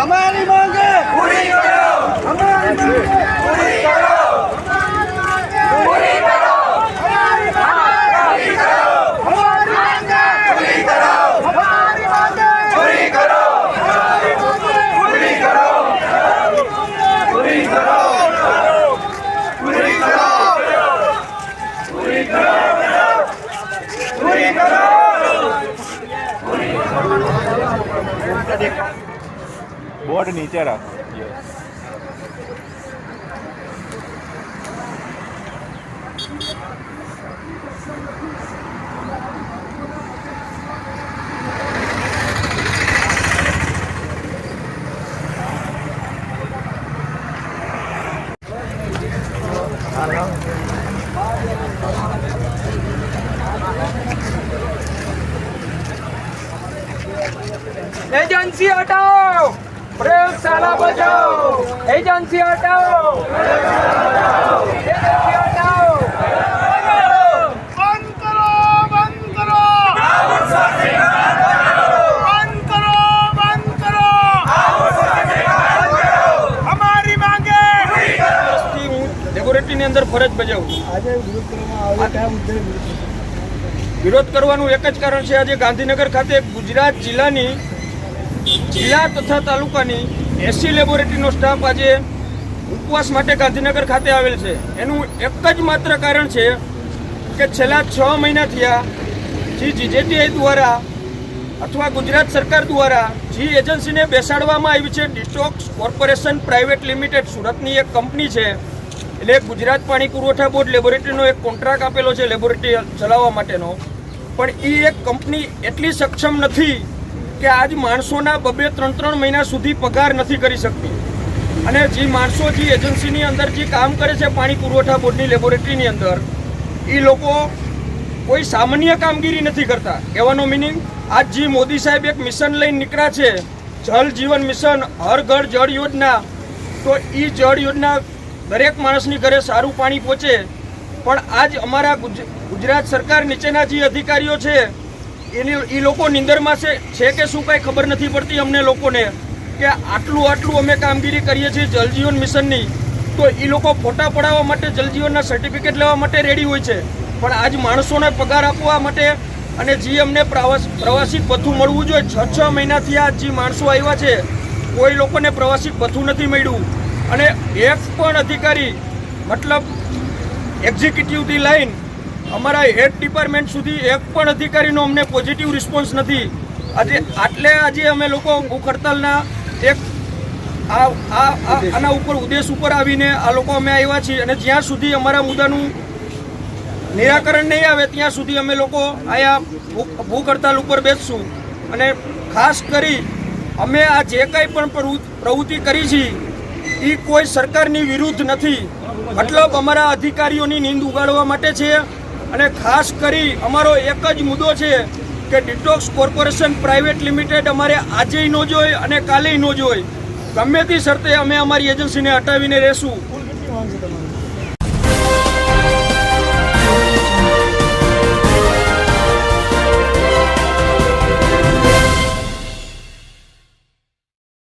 가만히 멍게 우리 있어요 가만히 멍게 우리 있어요 우리 있어요 가만히 멍게 우리 있어요 가만히 멍게 우리 있어요 가만히 멍게 우리 있어요 Thank you. બંધ કરો બંધ કરો બંધ કરો અમારી માંગે એજન્સી હટાવો. લેબોરેટરીની અંદર ફરજ બજાવું વિરોધ કરવાનું એક જ કારણ છે આજે ગાંધીનગર ખાતે ગુજરાત જિલ્લાની જિલ્લા તથા તાલુકાની એસી લેબોરેટરીનો સ્ટાફ આજે ઉપવાસ માટે ગાંધીનગર ખાતે આવેલ છે. એનું એક જ માત્ર કારણ છે કે છેલ્લા છ મહિના થયા જે જીજેટીઆઈ દ્વારા અથવા ગુજરાત સરકાર દ્વારા જી એજન્સીને બેસાડવામાં આવી છે ડિટોક્સ કોર્પોરેશન પ્રાઇવેટ લિમિટેડ સુરતની એક કંપની છે. એટલે ગુજરાત પાણી પુરવઠા બોર્ડ લેબોરેટરીનો એક કોન્ટ્રાક્ટ આપેલો છે લેબોરેટરી ચલાવવા માટેનો. પણ એ એક કંપની એટલી સક્ષમ નથી કે આજ માણસોના બબે ત્રણ ત્રણ મહિના સુધી પગાર નથી કરી શકતી. અને જે માણસો જે એજન્સીની અંદર જે કામ કરે છે પાણી પુરવઠા બોર્ડની લેબોરેટરીની અંદર, એ લોકો કોઈ સામાન્ય કામગીરી નથી કરતા. કહેવાનો મિનિંગ આજ જે મોદી સાહેબ એક મિશન લઈને નીકળ્યા છે, જલ જીવન મિશન હર ઘર જળ યોજના, તો એ જળ યોજના દરેક માણસની ઘરે સારું પાણી પહોંચે. પણ આજ અમારા ગુજરાત સરકાર નીચેના જે અધિકારીઓ છે એની એ લોકો નિંદરમાં છે કે શું કાંઈ ખબર નથી પડતી અમને લોકોને કે આટલું આટલું અમે કામગીરી કરીએ છીએ જલજીવન મિશનની. તો એ લોકો ફોટા પડાવવા માટે જલજીવનના સર્ટિફિકેટ લેવા માટે રેડી હોય છે. પણ આજ માણસોને પગાર આપવા માટે અને જે અમને પ્રવાસ, પ્રવાસી ભથ્થું મળવું જોઈએ, છ છ મહિનાથી આ જે માણસો આવ્યા છે, કોઈ લોકોને પ્રવાસી ભથ્થું નથી મળ્યું. અને એક પણ અધિકારી, મતલબ એક્ઝિક્યુટિવથી લઈને અમારા હેડ ડિપાર્ટમેન્ટ સુધી એક પણ અધિકારીનો અમને પોઝિટિવ રિસ્પોન્સ નથી. આજે આટલે આજે અમે લોકો ભૂખ હડતાલના એક આ આ આના ઉપર ઉદ્દેશ ઉપર આવીને આ લોકો અમે આવ્યા છીએ અને જ્યાં સુધી અમારા મુદ્દાનું નિરાકરણ નહીં આવે, ત્યાં સુધી અમે લોકો અહીંયા ભૂખ હડતાલ ઉપર બેસશું. અને ખાસ કરી અમે આ જે કાંઈ પણ પ્રવૃ- પ્રવૃત્તિ કરી છે એ કોઈ સરકારની વિરુદ્ધ નથી. મતલબ અમારા અધિકારીઓની નીંદ ઉગાડવા માટે છે અને ખાસ કરી અમારો એક જ મુદ્દો છે કે ડિટોક્સ કોર્પોરેશન પ્રાઇવેટ લિમિટેડ અમારે આજે ન જોઈ અને કાલે ન જોઈ ગમે તે શરતે અમે અમારી એજન્સીને હટાવીને રહેશું.